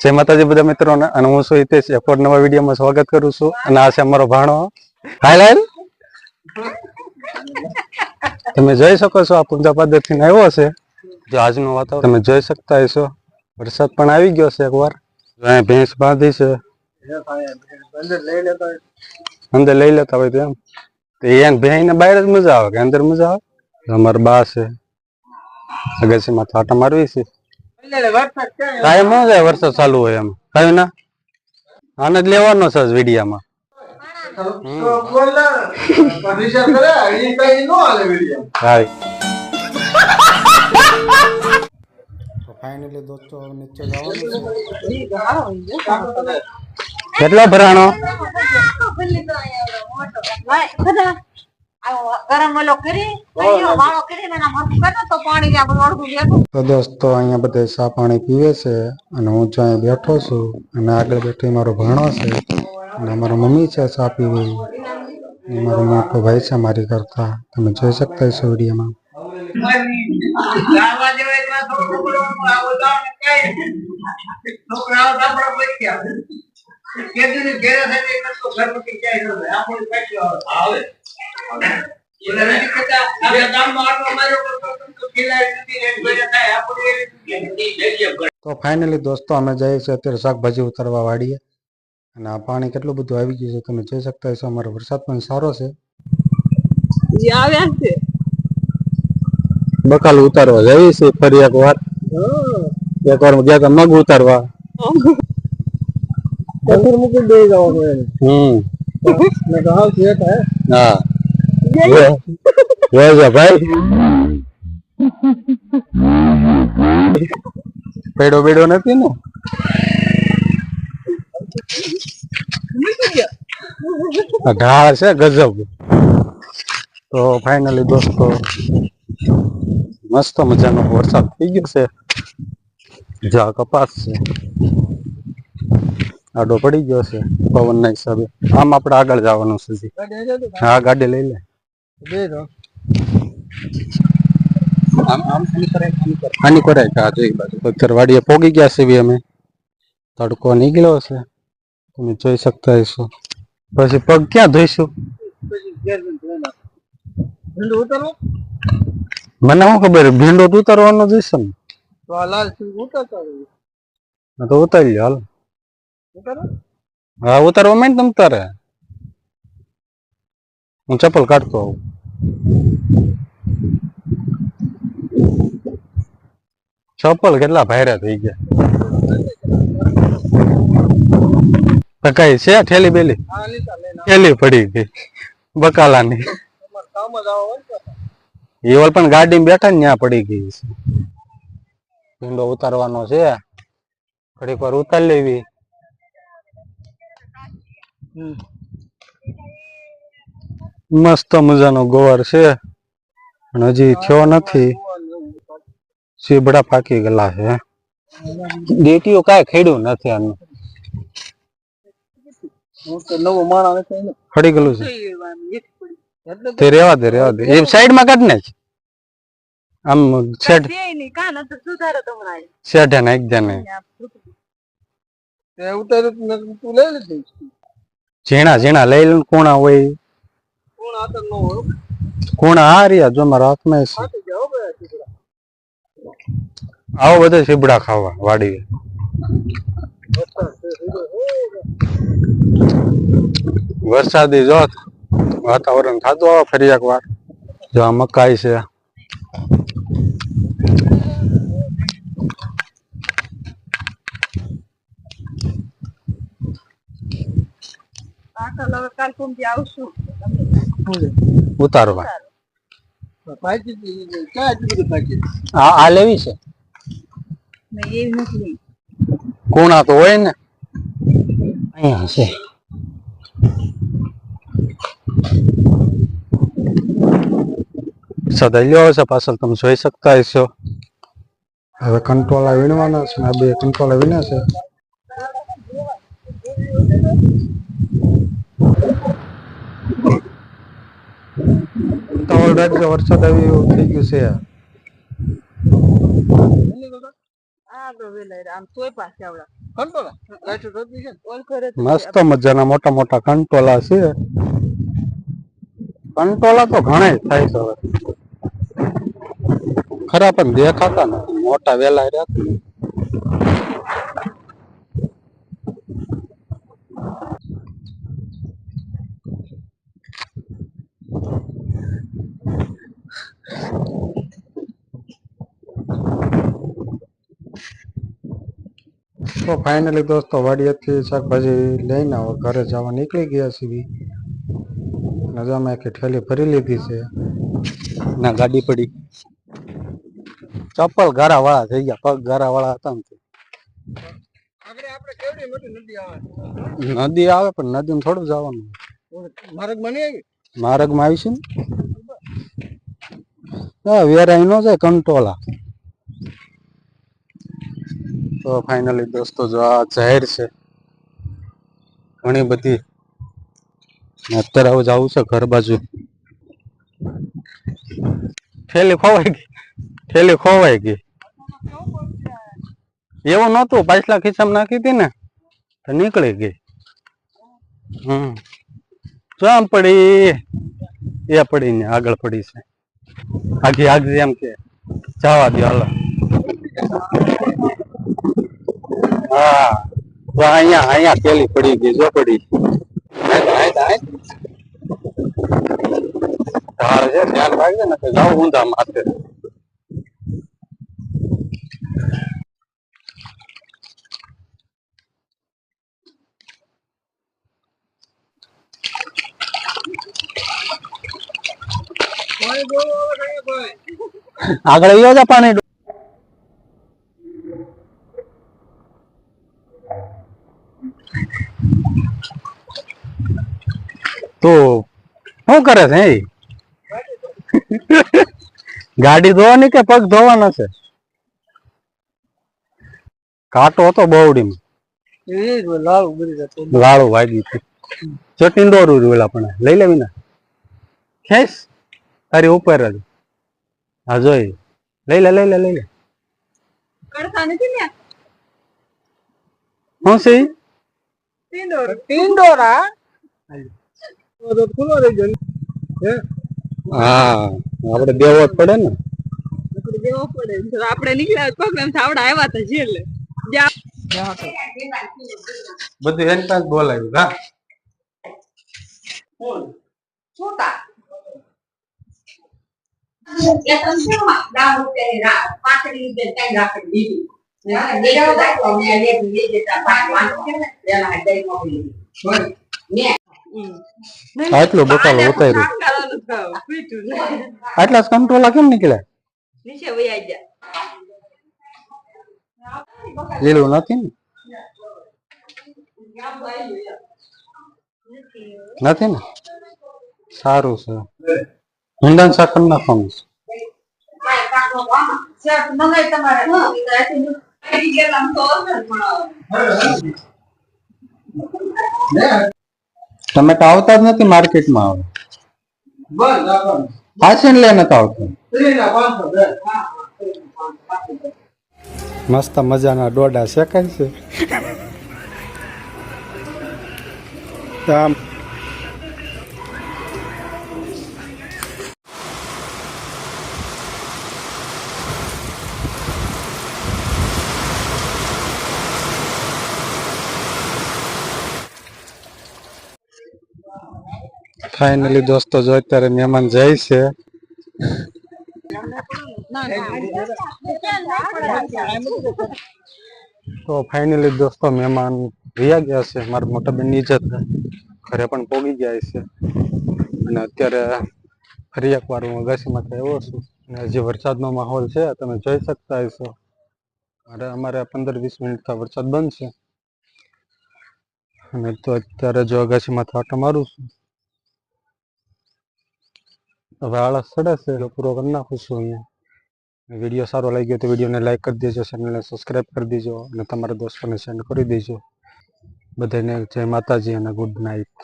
જય માતાજી બધા મિત્રોને, અને હું છું હિતેશ. એક વાર નવા વિડીયોમાં સ્વાગત કરું છું, અને આ છે અમારો ભાણો. હાલ તમે જોઈ શકો છો, આ પૂજા પદ્ધતિ આવ્યો છે. જો આજનું વાતાવરણ, તમે જોઈ શકતા હશો. વરસાદ પણ આવી ગયો છે એકવાર. અહીંયા ભેંસ બાંધી છે. અંદર લઈ લેતા હોય તો એમ. તો એને ભેંસ ને બહાર જ મજા આવે, કે અંદર મજા આવે? અમારા બા છે. અગસીમાં માથા આટા મારવી છે. કાયમ શું જાય વરસાદ ચાલુ હોય એમ. કયું ના? આને જ લેવાનો છે વિડીયામાં. હાય તો ફાઇનલી દોસ્તો નીચે જવાનું કેટલો ભરાણો? તો દોસ્તો અહીંયા બધા ચા પાણી પીવે છે અને હું જો અહીંયા બેઠો છું અને આગળ બેઠી મારો ભાણો છે અને મારા મમ્મી છે ચા પીવી મારો મોટો ભાઈ છે મારી કરતા તમે જોઈ શકતા છો વિડીયોમાં તો ફાઇનલી દોસ્તો અમે જઈએ છીએ અત્યારે શાકભાજી ઉતારવા વાળીએ અને આ પાણી કેટલું બધું આવી ગયું છે તમે જોઈ શકતા હશો અમારો વરસાદ પણ સારો છે આવ્યા છે બકાલ ઉતારવા જઈએ છે ફરી એક વાર એક વાર ગયા તા મગ ઉતારવા મૂકી દે જાવ હમ મેં કહા છે હા જો- જોજો ભાઈ પેડો બેડો નથી ને? ઢાળ છે, ગજબ. તો ફાઇનલી દોસ્તો, મસ્ત મજાનો વરસાદ થઈ ગયો છે. જા કપાસ છે. આડો પડી ગયો છે, પવનના હિસાબે. આમ આપણે આગળ જવાનું છે હા, ગાડી લઈ લે. આમ આમ આની કરાય આની કરાય આની કરાય કે જો એક બાજુ. અત્યારે વાડીએ પોગી ગયા છે બી અમે. તડકો નીકળ્યો છે તમે જોઈ શકતા હશો. પછી પગ ક્યાં ધોઈશું? મને શું ખબર ભીંડો તો ઉતારવાનો જોઈશે ને? હા તો ઉતારી લ્યો હાલ. હા ઉતારવા માંડ તમ તારે. હું ચપ્પલ કાઢતો આવું. ચપ્પલ કેટલા ભાયરા થઈ ગયા. કઈ છે ઠેલી બેલી? ઠેલી પડી ગઈ. બકાલાની. એવલ પણ ગાડી બેઠા ને ત્યાં પડી ગઈ છે. ભીંડો ઉતારવાનો છે. ઘડીક વાર ઉતારી લેવી. મસ્ત મજાનો ગોવાર છે. પણ હજી થયો નથી. સીબડા પાકી ગયેલા છે. ડેટીઓ કાંઈ ખેડ્યું નથી આનું. નવો માણસ ખડી ગયેલું છે. તે રેવા દે રેવા દે. એ સાઈડમાં કાઢ આમ નાખ દે ને લઈ લીધી? ઝીણા ઝીણા લઈ લે કોણા હોય. કોણ આ રહ્યા જો મારા હાથમાં આવો બધા સીબડા ખાવા વાડી વરસાદી જો વાતાવરણ થતું આવે ફરી એક વાર જો આ મકાઈ છે. કાકા લવે કાલ કોમ આવશું. ઉતારવા. આ લેવી છે. કોણા તો હોય ને. અહીંયા છે. સદાઈ છે, પાછળ તમે જોઈ શકતા હશો. હવે કંટ્રોલા વીણવાના છે, આ બે કંટ્રોલા વીણ્યા છે. તો ઓલરેડી વરસાદ આવી એવું થઈ ગયું છે. મસ્ત મજાના મોટા મોટા કંટોલા છે. કંટોલા તો ઘણા થાય છે હવે. ખરા પણ દેખાતા નથી મોટા વેલા રહ્યા તો ફાઇનલી દોસ્તો વાડિયાથી શાકભાજી લઈને હવે ઘરે જવા નીકળી ગયા છીએ. નજામાં એક ઠેલી ભરી લીધી છે. ના ગાડી પડી. ચપ્પલ ગારા વાળા થઈ ગયા પગ ગારા વાળા હતા ને નદી આવે? પણ નદી થોડું જવાનું. માર્ગ બની માર્ગમાં આવી છે ને વેરાઈ નો જાય કંટોલા. તો ફાઇનલી દોસ્તો જો આ જાહેર છે. ઘણી બધી. અત્યારે આવું જવું છે ઘર બાજુ. થેલી ખોવાઈ ગઈ. ઠેલી ખોવાઈ ગઈ. એવું નહોતું, પાછલા ખિસ્સામાં નાખી હતી ને, તો નીકળી ગઈ. હમ. આમ પડી. એ પડી ને આગળ પડી છે. આખી આગળ એમ કે, જવા દો હાલો. અહીંયા અહીંયા પેલી પડી ગઈ જો પડી ઢાળ છે ધ્યાન રાખજે ને તો જાવ ઊંધા માથે. આગળ આવ્યો છે પાણી? તો શું કરે છે એ? ગાડી ધોવાની કે પગ ધોવાના છે? કાટો હતો બહુડીમાં. લાડુ વાગી ચટણી દોરું રહ્યું આપણે. લઈ લેવી ને? ખેસ તારી ઉપર જ. હા જોઈ. લઈ લે લઈ લે લઈ લે. કડતા છે? ને શું છે ઈ? ટિંડોરા હા? આપણે દેવો જ પડે ને. દેવો પડે. આપણે નીકળ્યા પ્રોગ્રામ આવડા આવ્યા હતા જેલે બધું એની પાસે બોલાવ્યું હા. છોટા. તો કઈ રાખી. દીધી. આટલું બકાલો ઉતાર્યું. આટલા કંટ્રોલા કેમ નીકળ્યા? નીચે વયા ગયા. લીલું નથી ને? નથી ને? સારું છે. ભીંડા શાક કરી નાખવાનું છે. ટમેટા આવતા જ નથી માર્કેટમાં આવે છે ને લે નથી આવતું. મસ્ત મજાના ડોડા શેકાય છે? આમ ફાઇનલી દોસ્તો, જો અત્યારે મહેમાન જાય છે. તો ફાઇનલી દોસ્તો, મહેમાન રહ્યા ગયા છે. મારા મોટા બેન નીચે ઘરે પણ પોગી ગયા છે. અને અત્યારે ફરી એકવાર હું અગાસીમાંથી આવ્યો છું. અને હજી વરસાદનો માહોલ છે. તમે જોઈ શકતા હશો. મારે અમારે પંદર વીસ મિનિટથી વરસાદ બંધ છે. અને તો અત્યારે જો અગાસીમાંથી આટો મારું છું. હવે આળસ ચડે છે, એટલે પૂરો કરી નાખું છું અહીંયા. વીડિયો સારો લાગ્યો તો વિડીયોને લાઈક કરી દેજો ચેનલને સબસ્ક્રાઈબ કરી દેજો અને તમારા દોસ્તોને સેન્ડ કરી દેજો. બધાને જય માતાજી અને ગુડ નાઇટ